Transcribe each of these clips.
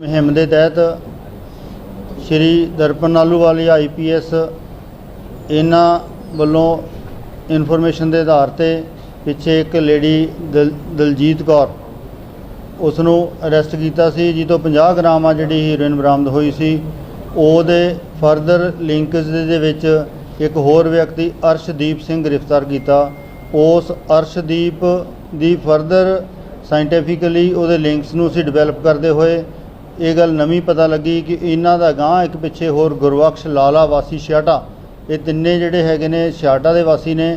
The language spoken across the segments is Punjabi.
ਮੁਹਿੰਮ ਦੇ ਤਹਿਤ ਸ਼੍ਰੀ ਦਰਪਨ ਆਲੂਵਾਲੀ ਆਈਪੀਐਸ ਇਹਨਾਂ ਵੱਲੋਂ ਇਨਫੋਰਮੇਸ਼ਨ ਦੇ ਆਧਾਰ ਤੇ ਪਿੱਛੇ ਇੱਕ ਲੇਡੀ ਦਲ- ਦਲਜੀਤ ਕੌਰ ਉਸ ਨੂੰ ਅਰੈਸਟ ਕੀਤਾ ਸੀ ਜੀ ਤੋਂ 50 ਗ੍ਰਾਮ ਆ ਜਿਹੜੀ ਹੀਰੋਇਨ ਬਰਾਮਦ ਹੋਈ ਸੀ। ਉਹਦੇ ਫਰਦਰ ਲਿੰਕਸ ਦੇ ਵਿੱਚ ਇੱਕ ਹੋਰ ਵਿਅਕਤੀ ਅਰਸ਼ਦੀਪ ਸਿੰਘ ਗ੍ਰਿਫਤਾਰ ਕੀਤਾ। ਉਸ ਅਰਸ਼ਦੀਪ ਦੀ ਫਰਦਰ ਸਾਇੰਟੀਫਿਕਲੀ ਉਹਦੇ ਲਿੰਕਸ ਨੂੰ ਅਸੀਂ ਡਿਵੈਲਪ ਕਰਦੇ ਹੋਏ ਇਹ ਗੱਲ ਨਵੀਂ ਪਤਾ ਲੱਗੀ ਕਿ ਇਹਨਾਂ ਦਾ ਗਾਂ ਇੱਕ ਪਿੱਛੇ ਹੋਰ ਗੁਰਬਖਸ਼ ਲਾਲਾ ਵਾਸੀ ਛਿਆਟਾ ਇਹ ਤਿੰਨੇ ਜਿਹੜੇ ਹੈਗੇ ਨੇ ਛਿਆਟਾ ਦੇ ਵਾਸੀ ਨੇ।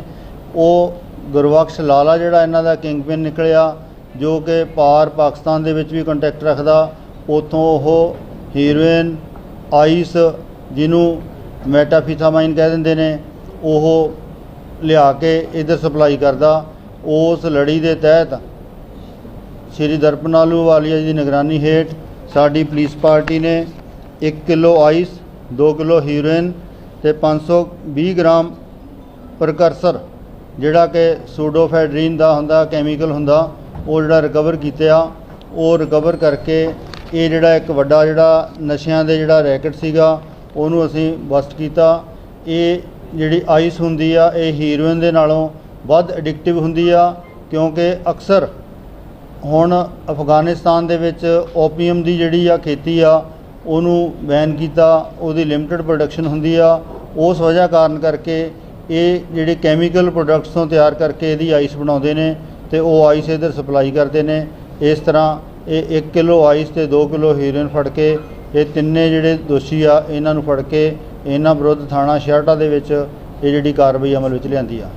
ਉਹ ਗੁਰਬਖਸ਼ ਲਾਲਾ ਜਿਹੜਾ ਇਹਨਾਂ ਦਾ ਕਿੰਗਪਿਨ ਨਿਕਲਿਆ, ਜੋ ਕਿ ਪਾਰ ਪਾਕਿਸਤਾਨ ਦੇ ਵਿੱਚ ਵੀ ਕੰਟੈਕਟ ਰੱਖਦਾ। ਉਥੋਂ ਉਹ ਹੀਰੋਇਨ ਆਈਸ ਜਿਹਨੂੰ ਮੈਟਾਫੀਥਾਮਾਈਨ ਕਹਿ ਦਿੰਦੇ ਨੇ, ਉਹ ਲਿਆ ਕੇ ਇਧਰ ਸਪਲਾਈ ਕਰਦਾ। ਉਸ ਲੜੀ ਦੇ ਤਹਿਤ ਸ਼੍ਰੀ ਦਰਪਨਾਲੂ ਵਾਲੀਆ ਜੀ ਦੀ ਨਿਗਰਾਨੀ ਹੇਠ ਸਾਡੀ ਪੁਲਿਸ ਪਾਰਟੀ ਨੇ 1 ਕਿਲੋ ਆਈਸ 2 ਕਿਲੋ ਹੀਰੋਇਨ ਤੇ 520 ਗ੍ਰਾਮ ਪ੍ਰਕਰਸਰ, ਜਿਹੜਾ ਕਿ ਸੂਡੋਫੈਡਰੀਨ ਦਾ ਹੁੰਦਾ, ਕੈਮੀਕਲ ਹੁੰਦਾ, ਉਹ ਜਿਹੜਾ ਰਿਕਵਰ ਕੀਤਾ ਉਹ ਰਿਕਵਰ ਕਰਕੇ ਇਹ ਜਿਹੜਾ ਇੱਕ ਵੱਡਾ ਜਿਹੜਾ ਨਸ਼ਿਆਂ ਦੇ ਜਿਹੜਾ ਰੈਕਟ ਸੀਗਾ, ਉਹਨੂੰ ਅਸੀਂ ਬਸਟ ਕੀਤਾ। ਇਹ ਜਿਹੜੀ ਆਈਸ ਹੁੰਦੀ ਆ, ਇਹ ਹੀਰੋਇਨ ਦੇ ਨਾਲੋਂ ਵੱਧ ਐਡਿਕਟਿਵ ਹੁੰਦੀ ਆ, ਕਿਉਂਕਿ ਅਕਸਰ ਹੁਣ ਅਫਗਾਨਿਸਤਾਨ ਦੇ ਵਿੱਚ ਓਪੀਅਮ ਦੀ ਜਿਹੜੀ ਆ ਖੇਤੀ ਆ, ਉਹਨੂੰ ਬੈਨ ਕੀਤਾ, ਉਹਦੀ ਲਿਮਟਿਡ ਪ੍ਰੋਡਕਸ਼ਨ ਹੁੰਦੀ ਆ। ਉਸ ਵਜ੍ਹਾ ਕਾਰਨ ਕਰਕੇ ਇਹ ਜਿਹੜੇ ਕੈਮੀਕਲ ਪ੍ਰੋਡਕਟਸ ਤੋਂ ਤਿਆਰ ਕਰਕੇ ਇਹਦੀ ਆਈਸ ਬਣਾਉਂਦੇ ਨੇ ਤੇ ਉਹ ਆਈਸ ਇਧਰ ਸਪਲਾਈ ਕਰਦੇ ਨੇ। ਇਸ ਤਰ੍ਹਾਂ ਇਹ 1 ਕਿਲੋ ਆਈਸ ਤੇ 2 ਕਿਲੋ ਹੀਰੋਇਨ ਫੜ ਕੇ ਇਹ ਤਿੰਨੇ ਜਿਹੜੇ ਦੋਸ਼ੀ ਆ, ਇਹਨਾਂ ਨੂੰ ਫੜ ਕੇ ਇਹਨਾਂ ਵਿਰੁੱਧ ਥਾਣਾ ਸ਼ਹਿਰਟਾ ਦੇ ਵਿੱਚ ਇਹ ਜਿਹੜੀ ਕਾਰਵਾਈ ਅਮਲ ਵਿੱਚ ਲਿਆਂਦੀ ਆ।